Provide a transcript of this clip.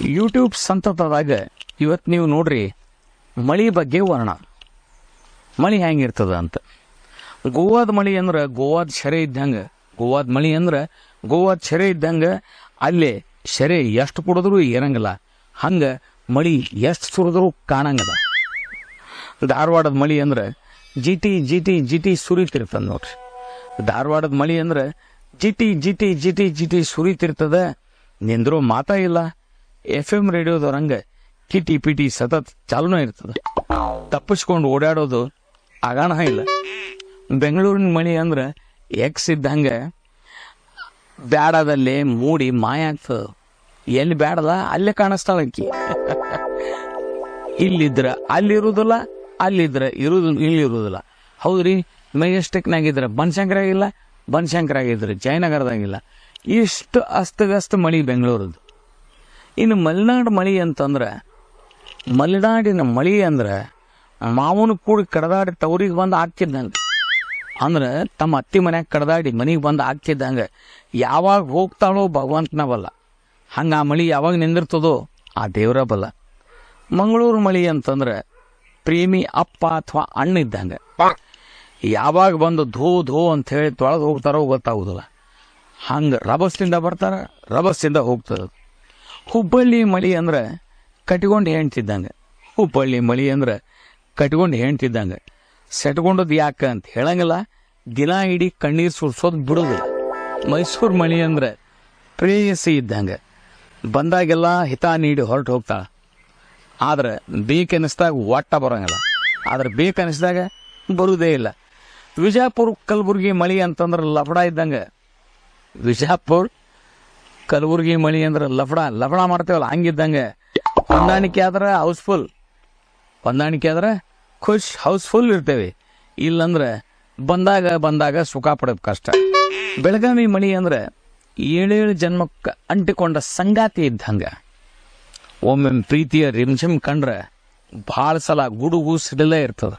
YouTube ಸಂತತದಾಗ ಇವತ್ತು ನೀವು ನೋಡ್ರಿ ಮಳಿ ಬಗ್ಗೆ ವರ್ಣ. ಮಳಿ ಹೆಂಗಿರ್ತದ ಅಂತ. ಗೋವಾದ ಮಳಿ ಅಂದ್ರೆ ಗೋವಾದ ಶರೆ ಇದ್ದಂಗೆ. ಗೋವಾದ ಮಳಿ ಅಂದ್ರೆ ಗೋವಾದ ಶೆರೆ ಇದ್ದಂಗೆ ಅಲ್ಲಿ ಶರೆ ಎಷ್ಟು ಕುಡಿದ್ರೂ ಇರಂಗಿಲ್ಲ ಹಂಗೆ ಮಳಿ ಎಷ್ಟು ಸುರಿದ್ರೂ ಕಾಣಂಗದ ಧಾರವಾಡದ ಮಳಿ ಅಂದ್ರೆ ಜಿಟಿ ಜಿಟಿ ಜಿಟಿ ಸುರಿತಿರ್ತದ ನೋಡ್ರಿ. ಧಾರವಾಡದ ಮಳಿ ಅಂದ್ರೆ ಜಿಟಿ ಜಿಟಿ ಜಿಟಿ ಜಿಟಿ ಸುರಿತಿರ್ತದ. ನಿಂದ್ರೋ ಮಾತಾ ಇಲ್ಲ. ಎಫ್ ಎಂ ರೇಡಿಯೋದವ್ರಂಗೆ ಕಿಟಿ ಪಿಟಿ ಸತತ್ ಚಾಲೂನೇ ಇರ್ತದೆ. ತಪ್ಪಿಸ್ಕೊಂಡು ಓಡಾಡೋದು ಆಗಾಣ ಇಲ್ಲ. ಬೆಂಗಳೂರಿನ ಮಳೆ ಅಂದ್ರೆ ಎಕ್ಸ್ ಇದ್ದಂಗೆ ಬ್ಯಾಡದಲ್ಲಿ ಮೂಡಿ ಮಾಯ ಆಗ್ತದೆ. ಎಲ್ಲಿ ಬ್ಯಾಡದ? ಅಲ್ಲೇ ಕಾಣಿಸ್ತಾಳ ಇಲ್ಲಿದ್ರೆ ಇಲ್ಲಿದ್ರ ಅಲ್ಲಿರುವುದಿಲ್ಲ ಅಲ್ಲಿದ್ರ ಇಲ್ಲಿ ಇರುವುದಿಲ್ಲ ಹೌದ್ರಿ? ಮೆಜೆಸ್ಟಿಕ್ನಾಗಿದ್ರೆ ಬನಶಂಕರಾಗಿಲ್ಲ, ಬನಶಂಕರಾಗಿದ್ರೆ ಜಯನಗರದಾಗಿಲ್ಲ. ಇಷ್ಟು ಅಸ್ತವ್ಯಸ್ತ ಮಳಿ ಬೆಂಗಳೂರದು ಇನ್ನು ಮಲೆನಾಡು ಮಳಿ ಅಂತಂದ್ರೆ, ಮಲೆನಾಡಿನ ಮಳಿ ಅಂದ್ರೆ ಮಾವನ ಕೂಡಿ ಕಡದಾಡಿ ತವರಿಗೆ ಬಂದು ಆಗ್ತಿದ್ದಂಗೆ ಅಂದ್ರೆ ತಮ್ಮ ಅತ್ತಿ ಮನ್ಯಾಗ ಕಡದಾಡಿ ಮನೆಗೆ ಬಂದು ಹಾಕ್ತಿದ್ದಂಗೆ. ಯಾವಾಗ ಹೋಗ್ತಾಳೋ ಭಗವಂತನ ಬಲ್ಲ ಹಂಗೆ ಆ ಮಳಿ ಯಾವಾಗ ನಿಂದಿರ್ತದೋ ಆ ದೇವರ ಬಲ್ಲ ಮಂಗಳೂರು ಮಳಿ ಅಂತಂದ್ರೆ ಪ್ರೇಮಿ ಅಪ್ಪ ಅಥವಾ ಅಣ್ಣ ಇದ್ದಂಗೆ. ಯಾವಾಗ ಬಂದು ಧೋ ಧೋ ಅಂತ ಹೇಳಿ ತೊಳೆದು ಹೋಗ್ತಾರೋ ಗೊತ್ತಾಗುದಿಲ್ಲ. ಹಂಗೆ ರಭಸದಿಂದ ಬರ್ತಾರ, ರಭಸದಿಂದ ಹೋಗ್ತದೆ ಹುಬ್ಬಳ್ಳಿ ಮಳಿ ಅಂದ್ರೆ ಕಟ್ಕೊಂಡು ಹೆಣ್ತಿದ್ದಂಗೆ. ಹುಬ್ಬಳ್ಳಿ ಮಳಿ ಅಂದ್ರೆ ಕಟ್ಕೊಂಡು ಹೆಣ್ತಿದ್ದಂಗೆ. ಸೆಟ್ಕೊಂಡದ್ದು ಯಾಕೆ ಅಂತ ಹೇಳಂಗಿಲ್ಲ. ದಿನ ಇಡೀ ಕಣ್ಣೀರು ಸುರಿಸೋದು ಬಿಡೋದಿಲ್ಲ. ಮೈಸೂರು ಮಳಿ ಅಂದ್ರೆ ಪ್ರೇಯಸಿ ಇದ್ದಂಗೆ. ಬಂದಾಗೆಲ್ಲ ಹಿತ ನೀಡಿ ಹೊರಟು ಹೋಗ್ತಾಳೆ. ಆದ್ರೆ ಬೇಕೆನಿಸ್ದಾಗ ಒಟ್ಟ ಬರೋಂಗಿಲ್ಲ. ಆದ್ರೆ ಬೇಕನ್ನಿಸ್ದಾಗ ಬರುವುದೇ ಇಲ್ಲ. ವಿಜಯಪುರ ಕಲಬುರ್ಗಿ ಮಳಿ ಅಂತಂದ್ರೆ ಲಫಡ ಇದ್ದಂಗೆ. ವಿಜಯಪುರ ಕಲಬುರ್ಗಿ ಮಳಿ ಅಂದ್ರೆ ಲಫಡ ಲಫಡ ಮಾಡ್ತೇವಲ್ಲ, ಹಂಗಿದ್ದಂಗೆ. ಹೊಂದಾಣಿಕೆ ಆದ್ರೆ ಹೌಸ್ಫುಲ್ ಹೊಂದಾಣಿಕೆ ಆದ್ರೆ ಖುಷ್ ಹೌಸ್ಫುಲ್ ಇರ್ತೇವೆ. ಇಲ್ಲಂದ್ರೆ ಬಂದಾಗ ಬಂದಾಗ ಸುಖ ಪಡೋದು ಕಷ್ಟ. ಬೆಳಗಾವಿ ಮಳಿ ಅಂದ್ರೆ ಏಳೇಳು ಜನ್ಮಕ್ಕೆ ಅಂಟಿಕೊಂಡ ಸಂಗಾತಿ ಇದ್ದಂಗ. ಒಮ್ಮೆ ಪ್ರೀತಿಯ ರಿಮ್झिम ಕಂಡ್ರೆ ಭಾಳ ಸಲ ಗುಡುಗು ಸಿಡಲೇ ಇರ್ತದ.